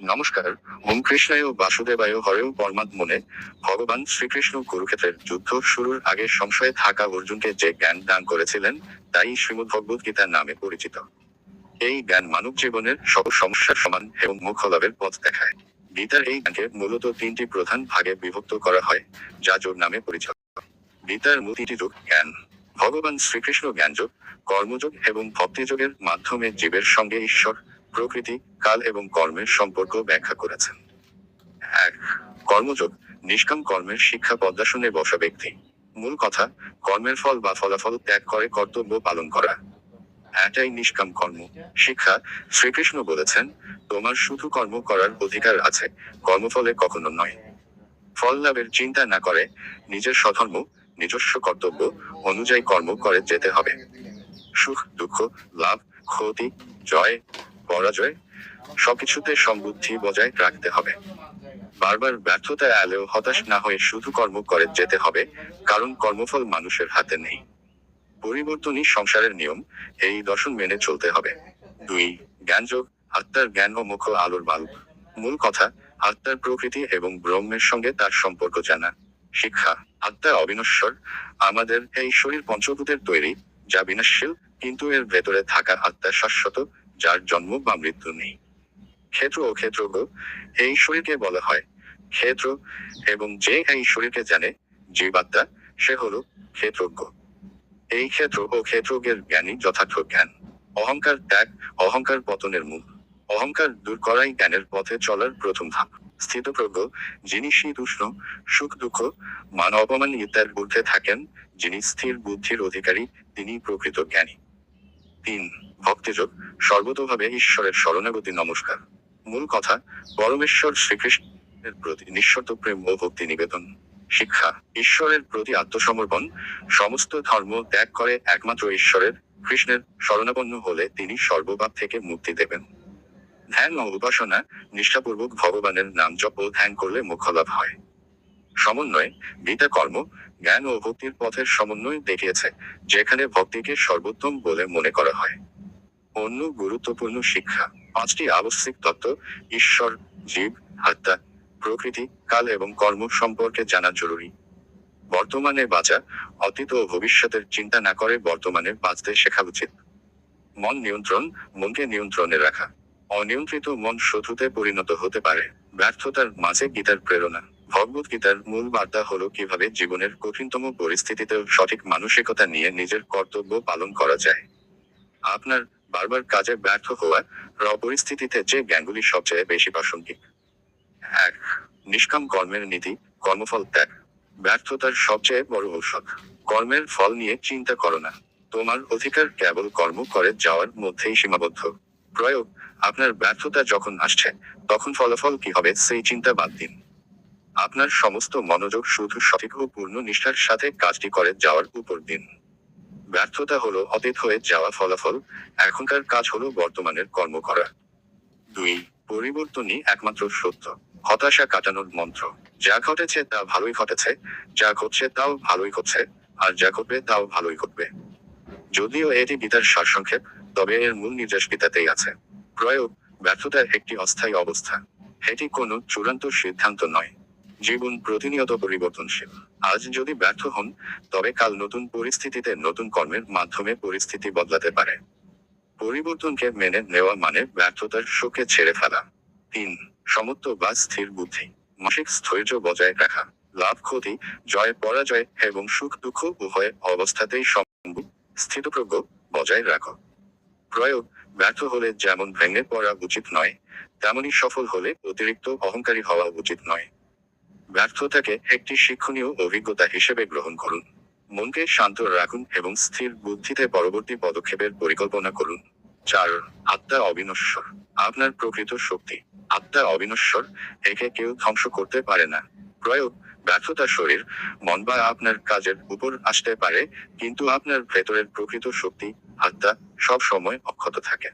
নমস্কার, ওম কৃষ্ণায় বাসুদেবায় হরেও পরমাদ মনে। ভগবান শ্রীকৃষ্ণ কুরুক্ষেত্রের যুদ্ধ শুরুর আগে সংশয়ে থাকা অর্জুনকে যে জ্ঞান দান করেছিলেন, তাই শ্রীমদ ভগবত গীতা নামে পরিচিত। এই জ্ঞান মানব জীবনের সব সমস্যার সমান এবং মুখ লাভের পথ দেখায়। গীতার এই জ্ঞানকে মূলত তিনটি প্রধান ভাগে বিভক্ত করা হয়, যা যোগ নামে পরিচিত। গীতার মূল তিনটি যোগ জ্ঞান। ভগবান শ্রীকৃষ্ণ জ্ঞানযোগ, কর্মযোগ এবং ভক্তিযোগের মাধ্যমে জীবের সঙ্গে ঈশ্বর প্রকৃতি, কাল এবং কর্মের সম্পর্ক ব্যাখ্যা করেছেন। এক, কর্মযোগ, নিষ্কাম কর্মের শিক্ষা পদ্মাসনে বসা ব্যক্তি। মূল কথা, কর্মের ফল বা ফলাফল ত্যাগ করে কর্তব্য পালন করা। এটাই নিষ্কাম কর্ম। শিক্ষা, শ্রীকৃষ্ণ বলেছেন, তোমার শুধু কর্ম করার অধিকার আছে, কর্মফলে কখনো নয়। ফল লাভের চিন্তা না করে, নিজের স্বধর্ম, নিজস্ব কর্তব্য অনুযায়ী কর্ম করে যেতে হবে। সুখ, দুঃখ, লাভ, ক্ষতি, জয় পরাজয়, সবকিছুতে সমবুদ্ধি বজায় রাখতে হবে। বারবার ব্যর্থতা এলেও হতাশ না হয়ে শুধু কর্ম করে যেতে হবে, কারণ কর্মফল মানুষের হাতে নেই। পরিবর্তনই সংসারের নিয়ম, এই দর্শন মেনে চলতে হবে। দুই, জ্ঞানযোগ, আত্মার জ্ঞান ও মুখ আলোর বালক মূল কথা, আত্মার প্রকৃতি এবং ব্রহ্মের সঙ্গে তার সম্পর্ক জানা। শিক্ষা, আত্মা অবিনশ্বর। আমাদের এই শরীর পঞ্চভূতের তৈরি, যা বিনাশশীল, কিন্তু এর ভেতরে থাকা আত্মা শাশ্বত যার জন্ম বা মৃত্যু নেই। ক্ষেত্র ও ক্ষেত্রজ্ঞ এই শরীরকে বলা হয়। ক্ষেত্র এবং যে এই শরীরকে জানে, জীবাত্মা, সে হল ক্ষেত্রজ্ঞ। এই ক্ষেত্র ও ক্ষেত্রজ্ঞের জ্ঞানী যথার্থ জ্ঞান। অহংকার ত্যাগ, অহংকার পতনের মূল। অহংকার দূর করাই জ্ঞানের পথে চলার প্রথম ধাপ। স্থিতপ্রজ্ঞ, যিনি শীত উষ্ণ সুখ, দুঃখ, মান অপমান ইত্যাদির ঊর্ধ্বে থাকেন, যিনি স্থির বুদ্ধির অধিকারী, তিনি প্রকৃত জ্ঞানী। তিন ভক্তিযোগ সর্বতোভাবে ঈশ্বরের শরণাগতি নমস্কার। মূল কথা, পরমেশ্বর শ্রীকৃষ্ণের প্রতি নিঃশর্ত প্রেম ও ভক্তি নিবেদন। শিক্ষা, ঈশ্বরের প্রতি আত্মসমর্পণ, সমস্ত ধর্ম ত্যাগ করে একমাত্র ঈশ্বরের, কৃষ্ণের শরণাপন্ন হলে তিনি সর্বপাপ থেকে মুক্তি দেবেন। ধ্যান ও উপাসনা নিষ্ঠাপূর্বক ভগবানের নাম জপ ও ধ্যান করলে লাভ হয়। সমন্বয় গীতা কর্ম জ্ঞান ও ভক্তির পথের সমন্বয় দেখিয়েছে, যেখানে ভক্তিকে সর্বোত্তম বলে মনে করা হয়। অন্য গুরুত্বপূর্ণ শিক্ষা, পাঁচটি আবশ্যিক তত্ত্ব, ঈশ্বর, জীব, আত্মা, প্রকৃতি, কাল এবং কর্ম সম্পর্কে জানা জরুরি। বর্তমানে বাঁচা, অতীত ও ভবিষ্যতের চিন্তা না করে বর্তমানে বাঁচতে শেখা উচিত। মন নিয়ন্ত্রণ, মনকে নিয়ন্ত্রণে রাখা। অনিয়ন্ত্রিত মন শত্রুতে পরিণত হতে পারে। ব্যর্থতার মাঝে গীতার প্রেরণা। ভগবত গীতার মূল বার্তা হলো কীভাবে জীবনের কঠিনতম পরিস্থিতিতেও সঠিক মানসিকতা নিয়ে নিজের কর্তব্য পালন করা যায়। আপনার বারবার কাজে ব্যর্থ হওয়া র পরিস্থিতিতে যে জ্ঞানগুলি সবচেয়ে বেশি প্রাসঙ্গিক। এক, নিষ্কাম কর্মের নীতি, কর্মফল ত্যাগ। ব্যর্থতার সবচেয়ে বড় ঔষধ। কর্মের ফল নিয়ে চিন্তা করো না। তোমার অধিকার কেবল কর্ম করে যাওয়ার মধ্যেই সীমাবদ্ধ। প্রয়োগ, আপনার ব্যর্থতা যখন আসছে, তখন ফলাফল কি হবে সেই চিন্তা বাদ দিন। আপনার সমস্ত মনোযোগ শুধু সঠিক ও পূর্ণ নিষ্ঠার সাথে কাজটি করে যাওয়ার উপর দিন। ব্যর্থতা হলো অতীত হয়ে যাওয়া ফলাফল, এখনকার কাজ হলো বর্তমানের কর্ম করা। দুই, পরিবর্তনই একমাত্র সত্য, হতাশা কাটানোর মন্ত্র। যা ঘটেছে তা ভালোই ঘটেছে, যা ঘটছে তাও ভালোই ঘটছে আর যা ঘটবে তাও ভালোই ঘটবে। যদিও এটি গীতার সারসংক্ষেপ, তবে এর মূল নির্দেশ গীতাতেই আছে। প্রয়োগ, ব্যর্থতার একটি অস্থায়ী অবস্থা। এটি কোনো চূড়ান্ত সিদ্ধান্ত নয়। জীবন প্রতিনিয়ত পরিবর্তনশীল। আজ যদি ব্যর্থ হন, তবে কাল নতুন পরিস্থিতিতে নতুন কর্মের মাধ্যমে পরিস্থিতি বদলাতে পারে। পরিবর্তনকে মেনে নেওয়া মানে ব্যর্থতার শোকে ছেড়ে ফেলা। তিন, সমত্ব বা স্থির বুদ্ধি। মাসিক স্থৈর্য বজায় রাখা। লাভ, ক্ষতি, জয়, পরাজয় এবং সুখ, দুঃখ উভয় অবস্থাতেই সম্ভব। স্থিতপ্রজ্ঞ বজায় রাখো। প্রয়োগ, ব্যর্থ হলে যেমন ভেঙে পড়া উচিত নয়, তেমনি সফল হলে অতিরিক্ত অহংকারী হওয়া উচিত নয়। ব্যর্থতাকে একটি শিক্ষণীয় অভিজ্ঞতা হিসেবে গ্রহণ করুন। মনকে শান্ত রাখুন এবং স্থির বুদ্ধিতে পরবর্তী পদক্ষেপের পরিকল্পনা করুন। চার, আত্মা অবিনশ্বর। আপনার প্রকৃত শক্তি। আত্মা অবিনশ্বর, একে কেউ ধ্বংস করতে পারে না। প্রয়োগ ব্যর্থতা শরীর, মন বা আপনার কাজের উপর আসতে পারে, কিন্তু আপনার ভেতরের প্রকৃত শক্তি, আত্মা, সব সময় অক্ষত থাকে।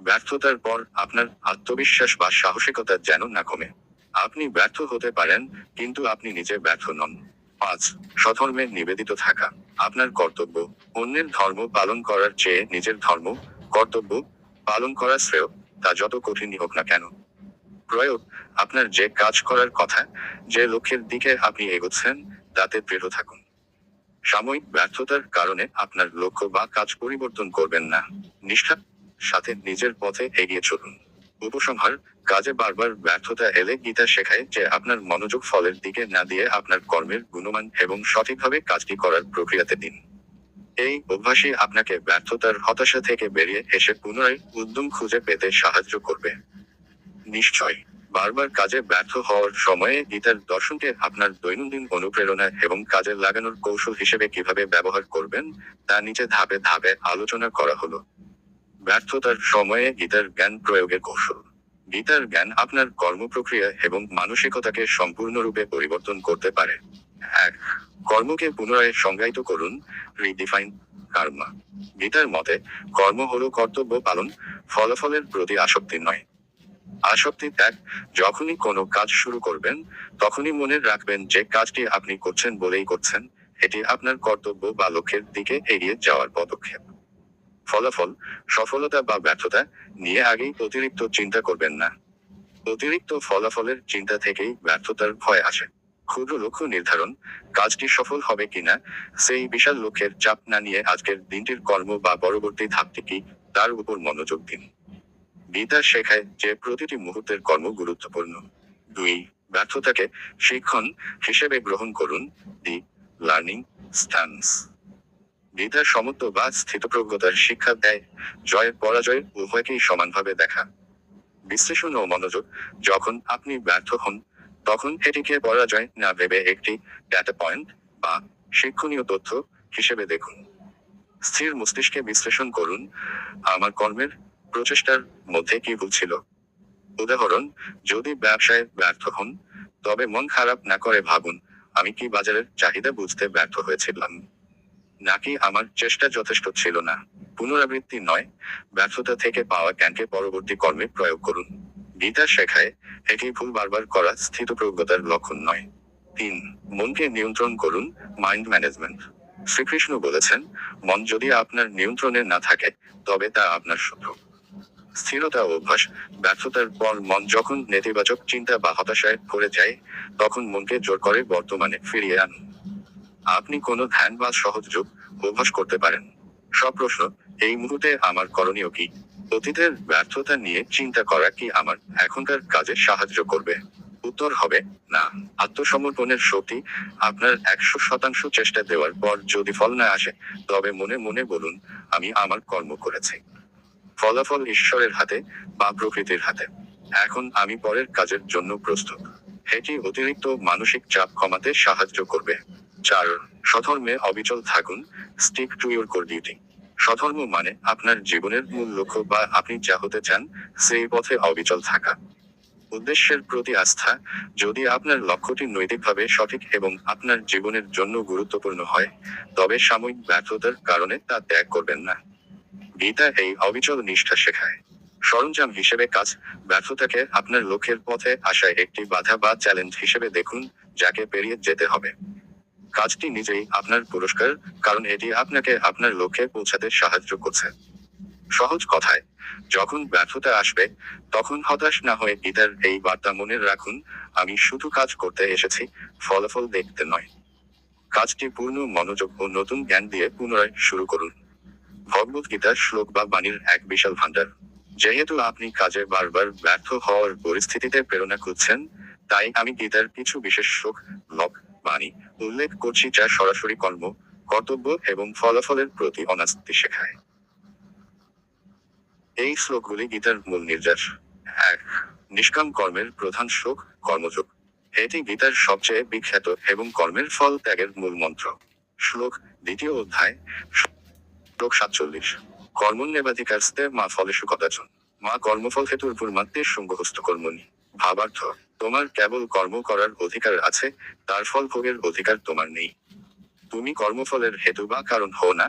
ব্যর্থতার পর আপনার আত্মবিশ্বাস বা সাহসিকতা যেন না কমে। আপনি ব্যর্থ হতে পারেন, কিন্তু আপনি নিজে ব্যর্থ নন। পাঁচ, স্বধর্মে নিবেদিত থাকা। আপনার কর্তব্য, অন্যের ধর্ম পালন করার চেয়ে নিজের ধর্ম, কর্তব্য পালন করা শ্রেয়, তা যত কঠিনই হোক না কেন। প্রয়োগ, আপনার যে কাজ করার কথা, যে লক্ষ্যের দিকে আপনি এগোচ্ছেন, তাতে দৃঢ় থাকুন। সাময়িক ব্যর্থতার কারণে আপনার লক্ষ্য বা কাজ পরিবর্তন করবেন না। নিষ্ঠার সাথে নিজের পথে এগিয়ে চলুন। উপসংহার, কাজে বারবার ব্যর্থতা এলে গীতা শেখায় যে আপনার মনোযোগ ফলের দিকে না দিয়ে আপনার কর্মের গুণমান এবং সঠিকভাবে কাজটি করার প্রক্রিয়াতে দিন। এই অভ্যাসই আপনাকে ব্যর্থতার হতাশা থেকে বেরিয়ে এসে পুনরায় উদ্যম খুঁজে পেতে সাহায্য করবে। নিশ্চয়, বারবার কাজে ব্যর্থ হওয়ার সময়ে গীতার দর্শনকে আপনার দৈনন্দিন অনুপ্রেরণা এবং কাজে লাগানোর কৌশল হিসেবে কীভাবে ব্যবহার করবেন, তা নিচে ধাপে ধাপে আলোচনা করা হলো। ব্যর্থতার সময়ে গীতার জ্ঞান প্রয়োগের কৌশল। গীতার জ্ঞান আপনার কর্মপ্রক্রিয়া এবং মানসিকতাকে সম্পূর্ণরূপে পরিবর্তন করতে পারে। এক, কর্মকে পুনরায় সংজ্ঞায়িত করুন, রিডিফাইন কর্মা। গীতার মতে, কর্ম হলো কর্তব্য পালন, ফলাফলের প্রতি আসক্তি নয়। আসক্তি ত্যাগ, যখনই কোনো কাজ শুরু করবেন, তখনই মনে রাখবেন যে কাজটি আপনি করছেন বলেই করছেন, এটি আপনার কর্তব্য বা লক্ষ্যের দিকে এগিয়ে যাওয়ার পদক্ষেপ। ফলাফল সফলতা বা ব্যর্থতা নিয়ে আগেই অতিরিক্ত চিন্তা করবেন না। অতিরিক্ত ফলাফলের চিন্তা থেকেই ব্যর্থতার ভয় আসে। ক্ষুদ্র লক্ষ্য নির্ধারণ কাজটি সফল হবে কিনা, সেই বিশাল লক্ষ্যের চাপ না নিয়ে আজকের দিনটির কর্ম বা পরবর্তী ধাপটি কি, তার উপর মনোযোগ দিন। গীতা শেখায় যে প্রতিটি মুহূর্তের কর্ম গুরুত্বপূর্ণ। দুই, ব্যর্থতাকে শিক্ষণ হিসেবে গ্রহণ করুন। দি, লার্নিং স্ট্যান্স গীতা সমত্ব বা স্থিতপ্রজ্ঞতার শিক্ষা দেয় জয় পরাজয় উভয়কেই সমানভাবে দেখা। বিশ্লেষণ ও মনোযোগ, যখন আপনি ব্যর্থ হন, তখন এটিকে পরাজয় না ভেবে একটি ডেটা পয়েন্ট বা শিক্ষণীয় তথ্য হিসেবে দেখুন। স্থির মস্তিষ্কে বিশ্লেষণ করুন, আমার কর্মের প্রচেষ্টার মধ্যে কি ভুল ছিল। উদাহরণ, যদি ব্যবসায় ব্যর্থ হন, তবে মন খারাপ না করে ভাবুন, আমি কি বাজারের চাহিদা বুঝতে ব্যর্থ হয়েছিলাম। নাকি আমার চেষ্টা যথেষ্ট ছিল না। পুনরাবৃত্তি নয়, ব্যর্থতা থেকে পাওয়া জ্ঞানকে পরবর্তী কর্মে প্রয়োগ করুন। গীতা শেখায়, এটি ভুল বারবার করা স্থিতপ্রজ্ঞতার লক্ষণ নয়। তিন, মনকে নিয়ন্ত্রণ করুন মাইন্ড ম্যানেজমেন্ট শ্রীকৃষ্ণ বলেছেন, মন যদি আপনার নিয়ন্ত্রণে না থাকে, তবে তা আপনার শত্রু। স্থিরতা অভ্যাস, ব্যর্থতার পর মন যখন নেতিবাচক চিন্তা বা হতাশায় পড়ে যায়, তখন মনকে জোর করে বর্তমানে ফিরিয়ে আনুন। আপনি কোনো ধ্যান বা সহজ যোগ অভ্যাস করতে পারেন। সব প্রশ্ন, এই মুহূর্তে আমার করণীয় কি? অতীতের ব্যর্থতা নিয়ে চিন্তা করা কি আমার এখনকার কাজে সাহায্য করবে? উত্তর হবে, না। আত্মসমর্পণের শক্তি আপনার একশো শতাংশ চেষ্টা দেওয়ার পর যদি ফল না আসে, তবে মনে মনে বলুন, আমি আমার কর্ম করেছি। ফলাফল ঈশ্বরের হাতে বা প্রকৃতির হাতে। এখন আমি পরের কাজের জন্য প্রস্তুত। এটি অতিরিক্ত মানসিক চাপ কমাতে সাহায্য করবে। চার স্বধর্মে অবিচল থাকুন stick to your core duty. স্বধর্ম মানে আপনার জীবনের মূল লক্ষ্য বা আপনি যা হতে চান, সেই পথে অবিচল থাকা। উদ্দেশ্যের প্রতি আস্থা, যদি আপনার লক্ষ্যটি নৈতিকভাবে সঠিক এবং আপনার জীবনের জন্য গুরুত্বপূর্ণ হয়, তবে সাময়িক ব্যর্থতার কারণে তা ত্যাগ করবেন না। গীতা এই অবিচল নিষ্ঠা শেখায়। সরঞ্জাম হিসেবে কাজ, ব্যর্থতাকে আপনার লক্ষ্যের পথে আসায় একটি বাধা বা চ্যালেঞ্জ হিসেবে দেখুন, যাকে পেরিয়ে যেতে হবে। কাজটি নিজেই আপনার পুরস্কার, কারণ এটি আপনাকে আপনার লক্ষ্যে পৌঁছাতে সাহায্য করছে। সহজ কথায়, যখন ব্যর্থতা আসবে, তখন হতাশ না হয়ে গীতার এই বার্তা মনে রাখুন, আমি শুধু কাজ করতে এসেছি, ফলাফল দেখতে নয়। কাজটি পূর্ণ মনোযোগ ও নতুন জ্ঞান দিয়ে পুনরায় শুরু করুন। ভগবত গীতার শ্লোক বা বাণীর এক বিশাল ভাণ্ডার। যেহেতু আপনি কাজে বারবার ব্যর্থ হওয়ার পরিস্থিতিতে প্রেরণা খুঁজছেন, তাই আমি গীতার কিছু বিশেষ শ্লোক লক বাণী, উল্লেখ করছি যা সরাসরি কর্ম, কর্তব্য এবং ফলাফলের প্রতি অনাস্তি শেখায়। এই শ্লোকগুলি গীতার মূল নির্যাস এক, নিষ্কাম কর্মের প্রধান শ্লোক কর্মযোগ। এটি গীতার সবচেয়ে বিখ্যাত এবং কর্মের ফল ত্যাগের মূল মন্ত্র। শ্লোক দ্বিতীয় অধ্যায়, শ্লোক সাতচল্লিশ। কর্মণ্যেবাধিকারস্তে মা ফলেষু কদাচন। মা কর্মফল হেতুর পূর্মাত্মে সঙ্গহস্ত কর্মণি। ভাবার্থ তোমার কেবল কর্ম করার অধিকার আছে, তার ফল ভোগের অধিকার তোমার নেই। তুমি কর্মফলের হেতু বা কারণ হও না,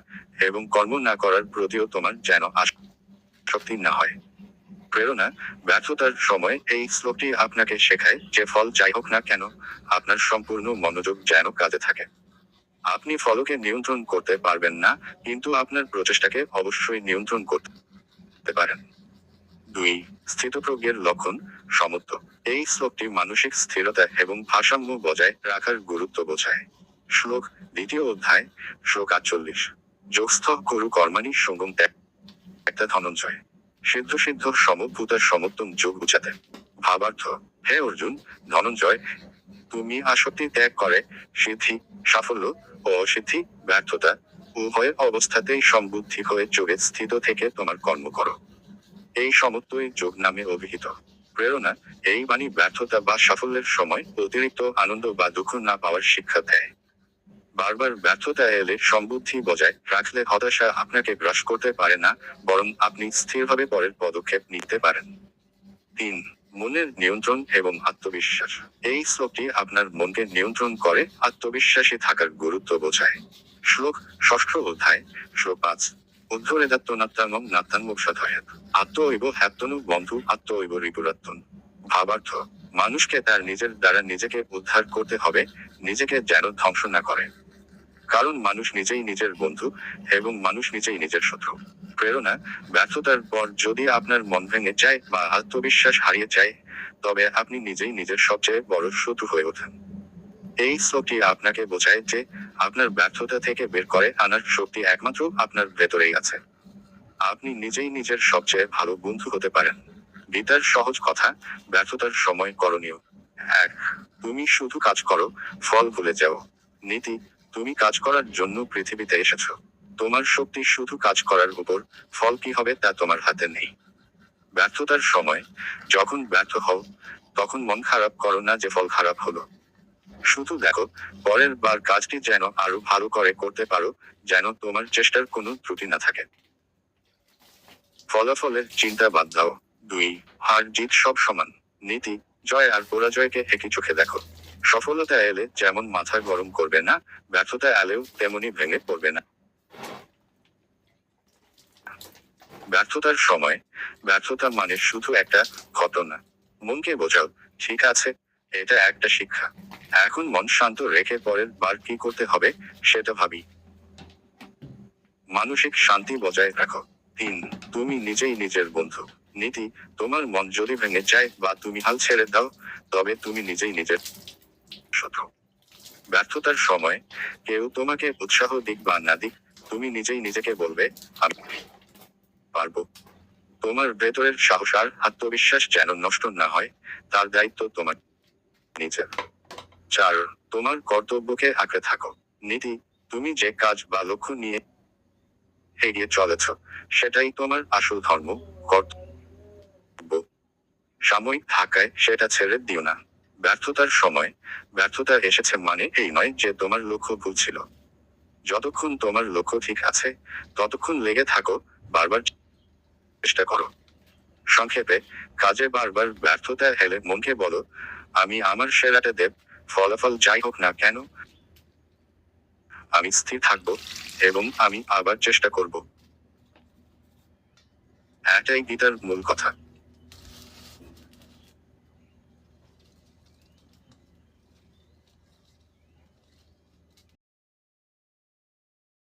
এবং কর্ম না করার প্রতিও তোমার যেন আসক্তি না হয়। প্রেরণা, ব্যর্থতার সময় এই শ্লোকটি আপনাকে শেখায় যে ফল যাই হোক না কেন, আপনার সম্পূর্ণ মনোযোগ যেন কাজে থাকে। আপনি ফলকে নিয়ন্ত্রণ করতে পারবেন না, কিন্তু আপনার প্রচেষ্টাকে অবশ্যই নিয়ন্ত্রণ করতে পারেন। দুই, স্থিতপ্রজ্ঞের লক্ষণ সমত্ব। এই শ্লোকটি মানসিক স্থিরতা এবং ভারসাম্য বজায় রাখার গুরুত্ব বোঝায়। শ্লোক দ্বিতীয় অধ্যায়, শ্লোক আটচল্লিশ। যোগস্থ করু কর্মাণি সঙ্গম ত্যাগ একটা ধনঞ্জয়। সিদ্ধ সিদ্ধ সমভূতার সমত্তম যোগ বুঝাতে। ভাবার্থ, হে অর্জুন, ধনঞ্জয়, তুমি আসক্তি ত্যাগ করে, সিদ্ধি, সাফল্য ও অসিদ্ধি ব্যর্থতা উভয় অবস্থাতেই সমবুদ্ধি হয়ে যোগে স্থিত থেকে তোমার কর্ম করো। এই সমত্বই যোগ নামে অভিহিত। প্রেরণা, এই বাণী ব্যর্থতা বা সাফল্যের সময় অতিরিক্ত আনন্দ বা দুঃখ না পাওয়ার শিক্ষা দেয়। বারবার ব্যর্থতা এলে সমবুদ্ধি বজায় রাখলে হতাশা আপনাকে গ্রাস করতে পারে না, বরং আপনি স্থিরভাবে পরের পদক্ষেপ নিতে পারেন। তিন, মনের নিয়ন্ত্রণ এবং আত্মবিশ্বাস। এই শ্লোকটি আপনার মনকে নিয়ন্ত্রণ করে আত্মবিশ্বাসী থাকার গুরুত্ব বোঝায়। শ্লোক ষষ্ঠ অধ্যায়, শ্লোক পাঁচ। উদ্ধরেদাত্ত নাত্তাঙ্গম নাত্তাঙ্গসাধয়াত আত্মৈব হ্যাত্তনু বন্ধু আত্মৈব রিপুরাত্তন। ভাবার্থ, মানুষকে তার নিজের দ্বারা নিজেকে উদ্ধার করতে হবে, নিজেকে যেন ধ্বংস না করে। কারণ মানুষ নিজেই নিজের বন্ধু এবং মানুষ নিজেই নিজের শত্রু। প্রেরণা, ব্যর্থতার পর যদি আপনার মন ভেঙে যায় বা আত্মবিশ্বাস হারিয়ে যায়, তবে আপনি নিজেই নিজের সবচেয়ে বড় শত্রু হয়ে ওঠেন। এই শ্লোকটি আপনাকে বোঝায় যে আপনার ব্যর্থতা থেকে বের করে আনার শক্তি একমাত্র আপনার ভেতরেই আছে। আপনি নিজেই নিজের সবচেয়ে ভালো বন্ধু হতে পারেন। গীতার সহজ কথা, ব্যর্থতার সময় করণীয়। এক, তুমি শুধু কাজ করো, ফল ভুলে যাও। নীতি, তুমি কাজ করার জন্য পৃথিবীতে এসেছ। তোমার শক্তি শুধু কাজ করার উপর, ফল কি হবে তা তোমার হাতে নেই। ব্যর্থতার সময়, যখন ব্যর্থ হও, তখন মন খারাপ করো না যে ফল খারাপ হলো। শুধু দেখো, পরের বার কাজটি যেন আরও ভালো করে করতে পারো, যেন তোমার চেষ্টার কোনো ত্রুটি না থাকে। ফলাফলের চিন্তা বাদ দাও। দুই, হার জিত সব সমান। নীতি, জয় আর পরাজয়কে একই চোখে দেখো। সফলতা এলে যেমন মাথা গরম করবে না, ব্যর্থতা এলেও তেমনি ভেঙে পড়বে না। ব্যর্থতার সময়, ব্যর্থতা মানে শুধু একটা ঘটনা। মনকে বোঝাও, ঠিক আছে এটা একটা শিক্ষা। এখন মন শান্ত রেখে পরের বার কি করতে হবে, সেটা ভাবি। মানসিক শান্তি বজায় রাখো। তিন, তুমি নিজেই নিজের বন্ধু। নীতি, তোমার মন যদি ভেঙে যায় বা তুমি হাল ছেড়ে দাও, তবে তুমি নিজেই নিজের শত্রু। ব্যর্থতার সময় কেউ তোমাকে উৎসাহ দিক বা না দিক, তুমি নিজেই নিজেকে বলবে, আমি পারব। তোমার ভেতরের সাহস আর আত্মবিশ্বাস যেন নষ্ট না হয়, তার দায়িত্ব তোমার। নিজের। চার, তোমার কর্তব্যকে আঁকড়ে থাকো। নীতি, তুমি যে কাজ বা লক্ষ্য নিয়ে এগিয়ে চলেছ, সেটাই তোমার আসল ধর্ম, কর্তব্য। সাময়িক থাকায় সেটা ছেড়ে দিও না। ব্যর্থতার সময়, ব্যর্থতা এসেছে মানে এই নয় যে তোমার লক্ষ্য ভুল ছিল। যতক্ষণ তোমার লক্ষ্য ঠিক আছে, ততক্ষণ লেগে থাকো, বারবার চেষ্টা করো। সংক্ষেপে, কাজে বারবার ব্যর্থতা এলে মনকে বলো আমি আমার সেরাটা দেব, ফলাফল যাই হোক না কেন, আমি স্থির থাকব এবং আমি আবার চেষ্টা করব। এটাই গীতার মূল কথা।